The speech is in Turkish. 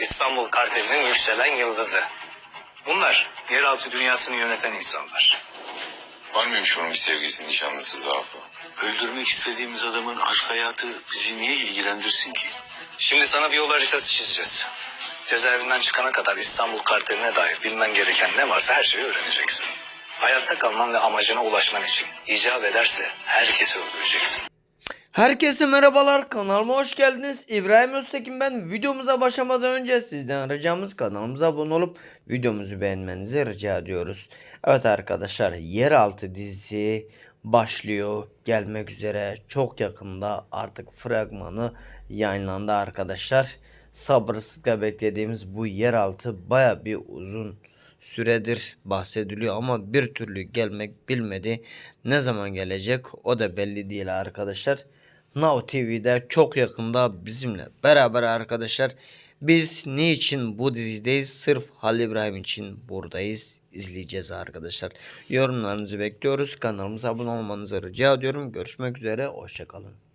İstanbul kartelinin yükselen yıldızı. Bunlar yeraltı dünyasını yöneten insanlar. Var mıymış onun bir sevgilisinin nişanlısı Zaafı? Öldürmek istediğimiz adamın aşk hayatı bizi niye ilgilendirsin ki? Şimdi sana bir yol haritası çizeceğiz. Cezaevinden çıkana kadar İstanbul karteline dair bilmen gereken ne varsa her şeyi öğreneceksin. Hayatta kalman ve amacına ulaşman için icap ederse herkesi öldüreceksin. Herkese merhabalar kanalıma hoş geldiniz. İbrahim Öztekin ben. Videomuza başlamadan önce sizden ricamız kanalımıza abone olup videomuzu beğenmenizi rica ediyoruz. Evet arkadaşlar Yeraltı dizisi başlıyor gelmek üzere. Çok yakında artık fragmanı yayınlandı arkadaşlar. Sabırsızlıkla beklediğimiz bu Yeraltı baya bir uzun süredir bahsediliyor ama bir türlü gelmek bilmedi. Ne zaman gelecek o da belli değil arkadaşlar. Now TV'de çok yakında bizimle beraber arkadaşlar. Biz niçin bu dizideyiz? Sırf Halil İbrahim için buradayız. İzleyeceğiz arkadaşlar. Yorumlarınızı bekliyoruz. Kanalımıza abone olmanızı rica ediyorum. Görüşmek üzere. Hoşçakalın.